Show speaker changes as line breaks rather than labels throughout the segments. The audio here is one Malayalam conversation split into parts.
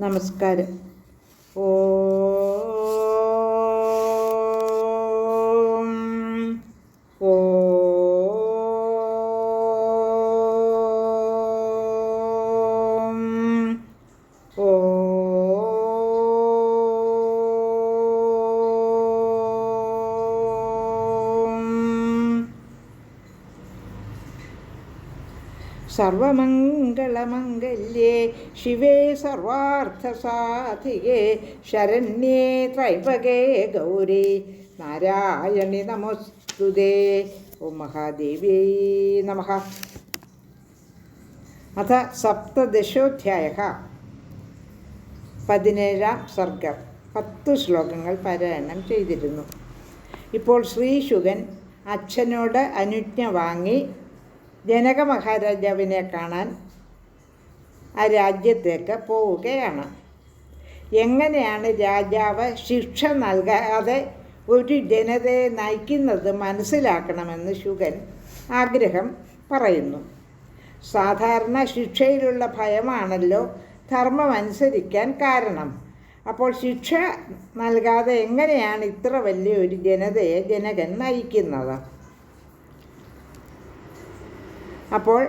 നമസ്കാരം. ഓ സർവമംഗളമംഗല്യേ ശിവേ സർവാർത്ഥസാധികേ ശരണ്യേ ത്രൈപകേ ഗൗരി നാരായണി നമസ്തുതേ. ഓം മഹാദേവ്യൈ നമ. അഥ സപ്തദശോധ്യായ. പതിനേഴാം സർഗം. പത്തു ശ്ലോകങ്ങൾ പാരായണം ചെയ്തിരുന്നു. ഇപ്പോൾ ശ്രീശുഗൻ അച്ഛനോട് അനുജ്ഞ വാങ്ങി ജനക മഹാരാജാവിനെ കാണാൻ ആ രാജ്യത്തേക്ക് പോവുകയാണ്. എങ്ങനെയാണ് രാജാവ് ശിക്ഷ നൽകാതെ ഒരു ജനതയെ നയിക്കുന്നത് മനസ്സിലാക്കണമെന്ന് ശുഗൻ ആഗ്രഹം പറയുന്നു. സാധാരണ ശിക്ഷയിലുള്ള ഭയമാണല്ലോ ധർമ്മം അനുസരിക്കാൻ കാരണം. അപ്പോൾ ശിക്ഷ നൽകാതെ എങ്ങനെയാണ് ഇത്ര വലിയ ഒരു ജനതയെ ജനകൻ നയിക്കുന്നത്? അപ്പോൾ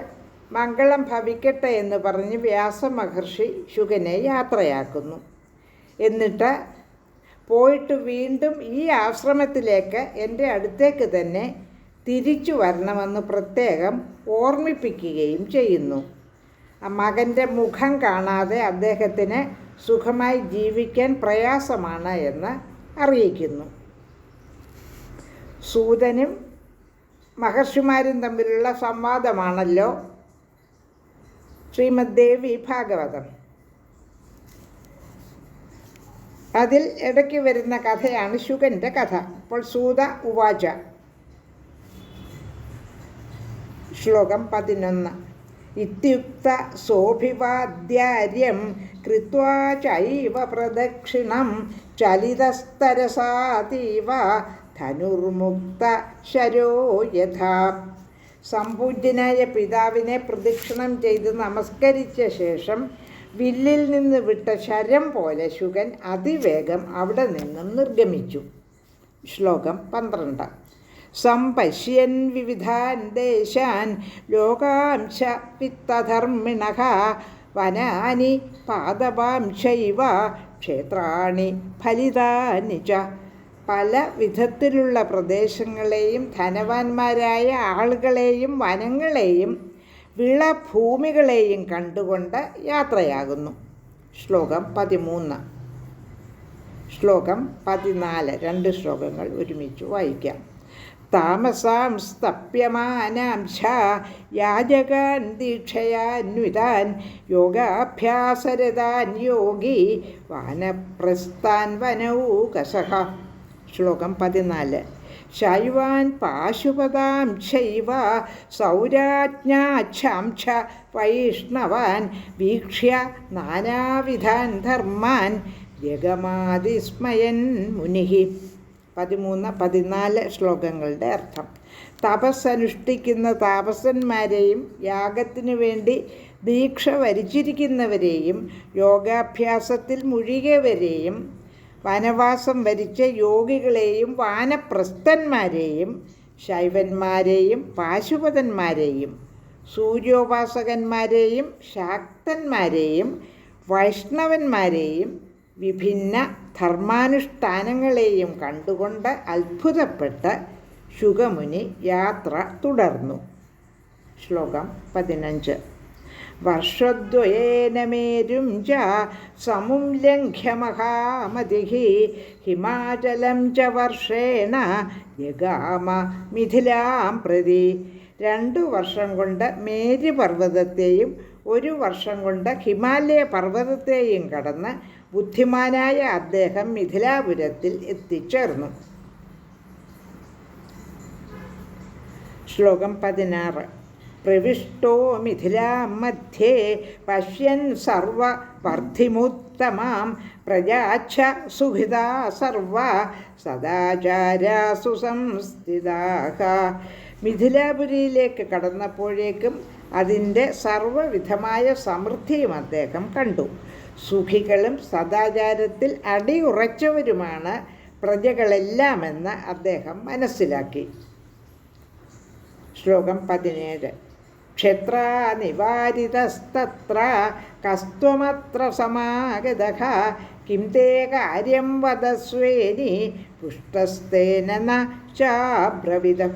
മംഗളം ഭവിക്കട്ടെ എന്ന് പറഞ്ഞ് വ്യാസമഹർഷി ശുഗനെ യാത്രയാക്കുന്നു. എന്നിട്ട് പോയിട്ട് വീണ്ടും ഈ ആശ്രമത്തിലേക്ക് എന്റെ അടുത്തേക്ക് തന്നെ തിരിച്ചു വരണമെന്ന് പ്രത്യേകം ഓർമ്മിപ്പിക്കുകയും ചെയ്യുന്നു. മകന്റെ മുഖം കാണാതെ അദ്ദേഹത്തിന് സുഖമായി ജീവിക്കാൻ പ്രയാസമാണ് എന്ന് അറിയിക്കുന്നു. സൂതനും മഹർഷിമാരും തമ്മിലുള്ള സംവാദമാണല്ലോ. ശ്രീമദ് ദേവി ഭാഗവതം. അതിൽ ഇടയ്ക്ക് വരുന്ന കഥയാണ് ശുഗന്റെ കഥ. അപ്പോൾ സൂത ഉവാച. ശ്ലോകം പതിനൊന്ന്. ഇത്യുക്ത സോഭിവാദ്യാര്യം കൃത്വാ ചൈവ പ്രദക്ഷിണം ചലിതസ്തരസാതീവ ധനുർമുക്ത ശരോ യഥാ സമ്പൂജ്യനായ പിതാവിനെ പ്രദക്ഷിണം ചെയ്ത് നമസ്കരിച്ച ശേഷം വില്ലിൽ നിന്ന് വിട്ട ശരം പോലെ ശുഗൻ അതിവേഗം അവിടെ നിന്നും നിർഗമിച്ചു. ശ്ലോകം പന്ത്രണ്ട്. സംപശ്യൻ വിവിധാൻ ദേശാൻ ലോകാംശ വിത്തധർമ്മിണ വനാനി പാദപാംശൈവ ക്ഷേത്രാണി ഫലിതാനി ച പല വിധത്തിലുള്ള പ്രദേശങ്ങളെയും ധനവാന്മാരായ ആളുകളെയും വനങ്ങളെയും വിളഭൂമികളെയും കണ്ടുകൊണ്ട് യാത്രയാകുന്നു. ശ്ലോകം പതിമൂന്ന്. ശ്ലോകം പതിനാല്. രണ്ട് ശ്ലോകങ്ങൾ ഒരുമിച്ച് വായിക്കാം. താമസാം സ്തപ്യമാനാം ഛ ദീക്ഷയാന്വിതാൻ യോഗാഭ്യാസരതാൻ യോഗി വാനപ്രസ്ഥാൻ വനൗകസഹ. ശ്ലോകം പതിനാല്. ശൈവാൻ പാശുപതാം ശൈവ സൗരാജ്ഞാച്ഛാംക്ഷ വൈഷ്ണവാൻ വീക്ഷ്യ നാനാവിധാൻ ധർമാൻ ജഗമാതിസ്മയൻ മുനിഹി. പതിമൂന്ന് പതിനാല് ശ്ലോകങ്ങളുടെ അർത്ഥം. തപസ്സനുഷ്ഠിക്കുന്ന താപസന്മാരെയും യാഗത്തിനു വേണ്ടി ദീക്ഷ വരിച്ചിരിക്കുന്നവരെയും യോഗാഭ്യാസത്തിൽ മുഴുകിയവരെയും വനവാസം വരിച്ച യോഗികളെയും വാനപ്രസ്ഥന്മാരെയും ശൈവന്മാരെയും പാശുപതന്മാരെയും സൂര്യോപാസകന്മാരെയും ശാക്തന്മാരെയും വൈഷ്ണവന്മാരെയും വിഭിന്ന ധർമാനുഷ്ഠാനങ്ങളെയും കണ്ടുകൊണ്ട് അത്ഭുതപ്പെട്ട് ശുഗമുനി യാത്ര തുടർന്നു. ശ്ലോകം പതിനഞ്ച്. വർഷദ്വയേന മേരും ച സമും ലംഘ്യ മഹാമതി ഹിമാചലം ച വർഷേണ ജഗാമ മിഥിലാം പ്രതി. രണ്ടു വർഷം കൊണ്ട് മേരി പർവതത്തെയും ഒരു വർഷം കൊണ്ട് ഹിമാലയ പർവതത്തെയും കടന്ന് ബുദ്ധിമാനായ അദ്ദേഹം മിഥിലാപുരത്തിൽ എത്തിച്ചേർന്നു. ശ്ലോകം പതിനാറ്. പ്രവിഷ്ടോ മിഥിലാം മധ്യേ പശ്യൻ സർവവർദ്ധിമുത്തമാം പ്രജാച്ഛ സുഹിതാ സർവ സദാചാരാസു സംസ്ഥിതാഹ മിഥിലാപുരിയിലേക്ക് കടന്നപ്പോഴേക്കും അതിന്റെ സർവവിധമായ സമൃദ്ധിയും അദ്ദേഹം കണ്ടു. സുഖികളും സദാചാരത്തിൽ അടിയുറച്ചവരുമാണ് പ്രജകളെല്ലാമെന്ന് അദ്ദേഹം മനസ്സിലാക്കി. ശ്ലോകം പതിനേഴ്. ക്ഷത്രാനിവാരിതസ്തത്ര കസ്ത്വമത്ര സമാഗത കിം തേ കാര്യം വദസ്വേനി പുഷ്ടസ്തേന ചാബ്രവിതം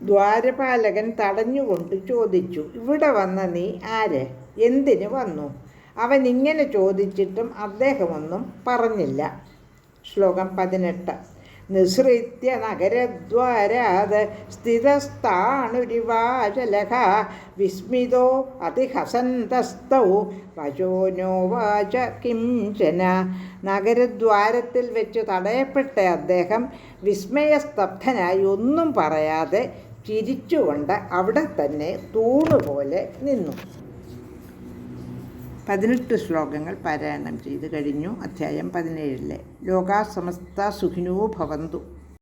ദ്വാരപാലകൻ തടഞ്ഞുകൊണ്ട് ചോദിച്ചു ഇവിടെ വന്ന നീ ആര്? എന്തിന് വന്നു? അവൻ ഇങ്ങനെ ചോദിച്ചിട്ടും അദ്ദേഹമൊന്നും പറഞ്ഞില്ല. ശ്ലോകം പതിനെട്ട്. നിസൃത്യ നഗരദ്വാരാത് സ്ഥിതസ്ഥാണുരിവാചലഹ വിസ്മിതോ അതിഹസന്തസ്തൗ വചോനോവാച കിഞ്ചന. നഗരദ്വാരത്തിൽ വെച്ച് തടയപ്പെട്ട അദ്ദേഹം വിസ്മയസ്തബ്ധനായി ഒന്നും പറയാതെ ചിരിച്ചുകൊണ്ട് അവിടെ തന്നെ തൂണുപോലെ നിന്നു. പതിനെട്ട് ശ്ലോകങ്ങൾ പാരായണം ചെയ്ത് കഴിഞ്ഞു. അധ്യായം പതിനേഴിലെ. ലോകാ സമസ്ത സുഖിനോ ഭവന്തു.